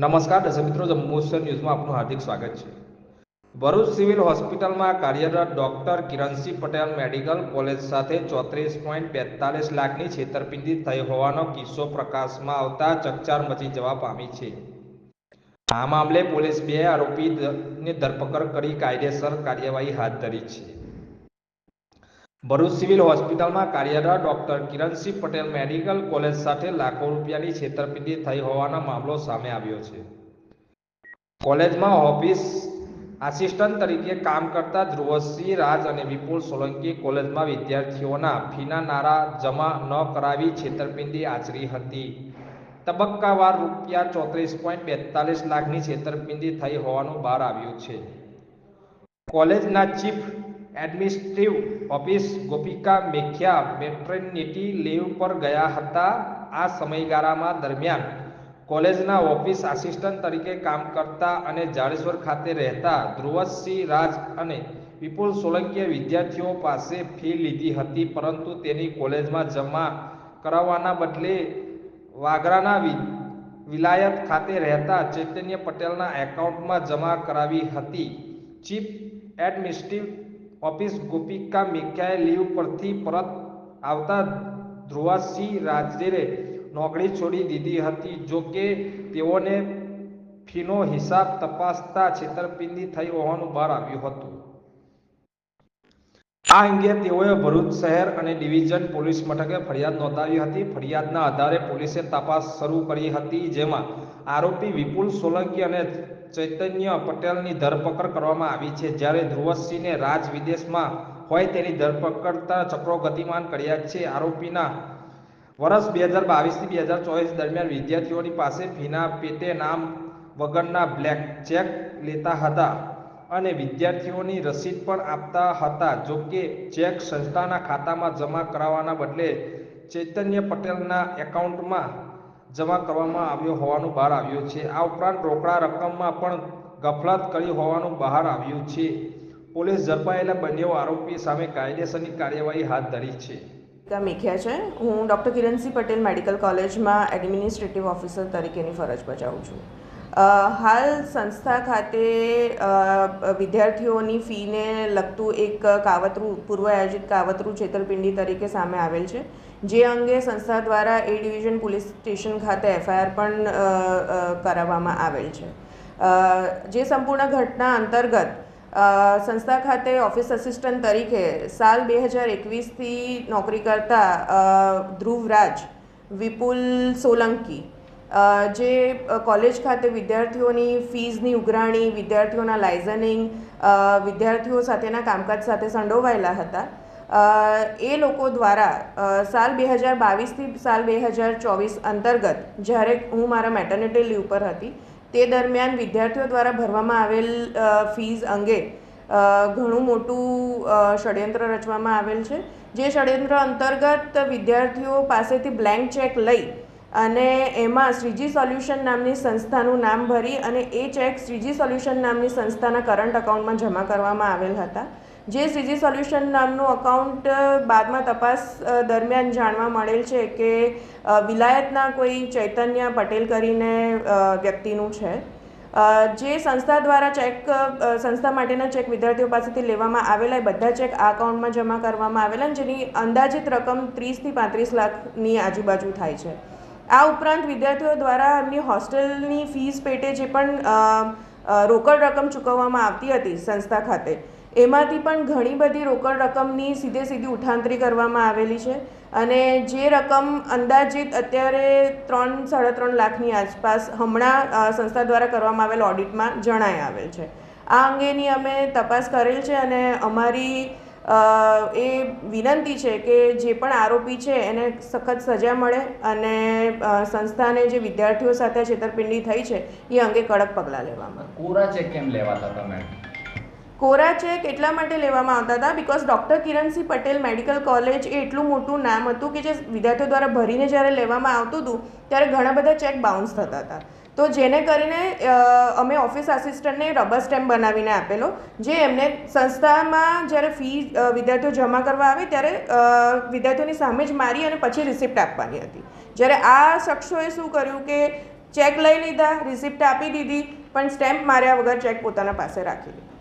નમસ્કાર, દર્શક મિત્રો જમ્મુસર ન્યૂઝમાં આપનું હાર્દિક સ્વાગત છે. ભરૂચ સિવિલ હોસ્પિટલમાં કાર્યરત doctor Kiransinh Patel medical college સાથે ચોત્રીસ પોઈન્ટ બેતાલીસ લાખની છેતરપિંડી થઈ હોવાનો કિસ્સો પ્રકાશમાં આવતા ચકચાર મચી જવા પામી છે. આ મામલે પોલીસ બે આરોપીની ધરપકડ કરી કાયદેસર કાર્યવાહી હાથ ધરી છે. ભરૂચ સિવિલ હોસ્પિટલમાં કાર્યરત doctor Kiransinh Patel medical college સાથે લાખો રૂપિયાની છેતરપિંડી થઈ હોવાનો મામલો સામે આવ્યો છે. કોલેજમાં ઓફિસ આસિસ્ટન્ટ તરીકે કામ કરતા ધ્રુવસિંહ રાજ અને વિપુલ સોલંકી કોલેજમાં વિદ્યાર્થીઓના ફીના નારા જમા ન કરાવી છેતરપિંડી આચરી હતી. તબક્કાવાર રૂપિયા ચોત્રીસ પોઈન્ટ બેતાલીસ લાખની છેતરપિંડી થઈ હોવાનું બહાર આવ્યું છે. કોલેજના chief administrative office Gopika Mekhiya maternity leave પર ગયા હતા આ સમયગાળામાં દરમિયાન. કોલેજના ઓફિસ આસિસ્ટન્ટ તરીકે કામ કરતા અને જાડેશ્વર ખાતે રહેતા ધ્રુવસિંહ રાજ અને વિપુલ સોલંકીએ વિદ્યાર્થીઓ પાસે ફી લીધી હતી, પરંતુ તેની કોલેજમાં જમા કરાવવાના બદલે વાગરાના વિલાયત ખાતે રહેતા ચૈતન્ય પટેલના એકાઉન્ટમાં જમા કરાવી હતી. ચીફ એડમિનિસ્ટ્રેટિવ ઓફિસ ગોપિકા મેખ્યાએ લીવ પરથી પરત આવતા ધ્રુવાસિંહ રાજેરે નોકરી છોડી દીધી હતી. જો કે તેઓને ફીનો હિસાબ તપાસતા છેતરપિંડી થઈ હોવાનું બહાર આવ્યું હતું. આ અંગે તેઓએ ભરૂચ શહેર અને ડિવિઝન પોલીસ મથકે ફરિયાદ નોંધાવી હતી. ફરિયાદના આધારે પોલીસે તપાસ શરૂ કરી હતી, જેમાં આરોપી વિપુલ સોલંકી અને ચૈતન્ય પટેલની ધરપકડ કરવામાં આવી છે. જ્યારે ધ્રુવસિંહને રાજ વિદેશમાં હોય તેની ધરપકડતા ચક્રો ગતિમાન કર્યા છે. આરોપીના વર્ષ બે હજાર બાવીસથી બે હજાર ચોવીસ દરમિયાન વિદ્યાર્થીઓની પાસે ફીના પેટે નામ વગરના બ્લેક ચેક લેતા હતા. અને વિદ્યાર્થીઓની રસીદ પણ આપતા હતા, જો કે ચેક સંસ્થાના ખાતામાં જમા કરાવવાના બદલે ચૈતન્ય પટેલના એકાઉન્ટમાં જમા કરવામાં આવ્યો હોવાનું બહાર આવ્યું છે. આ ઉપરાંત રોકડા રકમમાં પણ ગફલત કરી હોવાનું બહાર આવ્યું છે. પોલીસ ઝડપાયેલા બંને આરોપી સામે કાયદેસરની કાર્યવાહી હાથ ધરી છે. મેખ્યા છે. હું ડૉક્ટર કિરણસિંહ પટેલ મેડિકલ કોલેજમાં એડમિનિસ્ટ્રેટિવ ઓફિસર તરીકેની ફરજ બજાવું છું. હાલ સંસ્થા ખાતે વિદ્યાર્થીઓની ફીને લગતું એક કાવતરું પૂર્વ આયોજિત કાવતરું છેતરપિંડી તરીકે સામે આવેલ છે. જે અંગે સંસ્થા દ્વારા એ ડિવિઝન પોલીસ સ્ટેશન ખાતે એફઆઈઆર પણ કરાવવામાં આવેલ છે. જે સંપૂર્ણ ઘટના અંતર્ગત સંસ્થા ખાતે ઓફિસ અસિસ્ટન્ટ તરીકે સાલ બે હજાર એકવીસથી નોકરી કરતા ધ્રુવરાજ વિપુલ સોલંકી જે કોલેજ ખાતે વિદ્યાર્થીઓની ફીઝની ઉઘરાણી, વિદ્યાર્થીઓના લાઇઝનિંગ વિદ્યાર્થીઓ સાથેના કામકાજ સાથે સંડોવાયેલા હતા. એ લોકો દ્વારા સાલ બે હજાર બાવીસથી સાલ બે હજાર ચોવીસ અંતર્ગત, જ્યારે હું મારા મેટર્નિટી લીવ પર હતી, તે દરમિયાન વિદ્યાર્થીઓ દ્વારા ભરવામાં આવેલ ફીઝ અંગે ઘણું મોટું ષડયંત્ર રચવામાં આવેલ છે. જે ષડયંત્ર અંતર્ગત વિદ્યાર્થીઓ પાસેથી બ્લેન્ક ચેક લઈ અને એમાં શ્રીજી સોલ્યુશન નામની સંસ્થાનું નામ ભરી અને એ ચેક શ્રીજી સોલ્યુશન નામની સંસ્થાના કરંટ અકાઉન્ટમાં જમા કરવામાં આવેલ હતા. જે શ્રીજી સોલ્યુશન નામનું અકાઉન્ટ બાદમાં તપાસ દરમિયાન જાણવા મળેલ છે કે વિલાયતના કોઈ ચૈતન્ય પટેલ કરીને વ્યક્તિનું છે. જે સંસ્થા દ્વારા ચેક સંસ્થા માટેના ચેક વિદ્યાર્થીઓ પાસેથી લેવામાં આવેલા એ બધા ચેક આ અકાઉન્ટમાં જમા કરવામાં આવેલા જેની અંદાજિત રકમ ત્રીસથી પાંત્રીસ લાખની આજુબાજુ થાય છે. આ ઉપરાંત વિદ્યાર્થીઓ દ્વારા એમની હોસ્ટેલની ફીસ પેટે જે પણ રોકડ રકમ ચૂકવવામાં આવતી હતી સંસ્થા ખાતે, એમાંથી પણ ઘણી બધી રોકડ રકમની સીધે સીધી ઉઠાંતરી કરવામાં આવેલી છે અને જે રકમ અંદાજિત અત્યારે ત્રણ, સાડા ત્રણ લાખની આસપાસ હમણાં સંસ્થા દ્વારા કરવામાં આવેલ ઓડિટમાં જણાય આવેલ છે. આ અંગેની અમે તપાસ કરેલ છે અને અમારી એ વિનંતી છે કે જે પણ આરોપી છે એને સખત સજા મળે અને સંસ્થાને જે વિદ્યાર્થીઓ સાથે છેતરપિંડી થઈ છે એ અંગે કડક પગલાં લેવામાં કોરા ચેક કેમ લેવાતા તમે કોરા ચેક એટલા માટે લેવામાં આવતા હતા because doctor Kiransinh Patel medical college એ એટલું મોટું નામ હતું કે જે વિદ્યાર્થીઓ દ્વારા ભરીને જ્યારે લેવામાં આવતું હતું ત્યારે ઘણા બધા ચેક બાઉન્સ થતા હતા. તો જેને કરીને અમે ઓફિસ આસિસ્ટન્ટને રબર સ્ટેમ્પ બનાવીને આપેલો, જે એમને સંસ્થામાં જ્યારે ફી વિદ્યાર્થીઓ જમા કરવા આવે ત્યારે વિદ્યાર્થીઓની સામે જ મારી અને પછી રિસિપ્ટ આપવાની હતી. જ્યારે આ શખ્સોએ શું કર્યું કે ચેક લઈ લીધા રિસિપ્ટ આપી દીધી, પણ સ્ટેમ્પ માર્યા વગર ચેક પોતાના પાસે રાખી લીધો.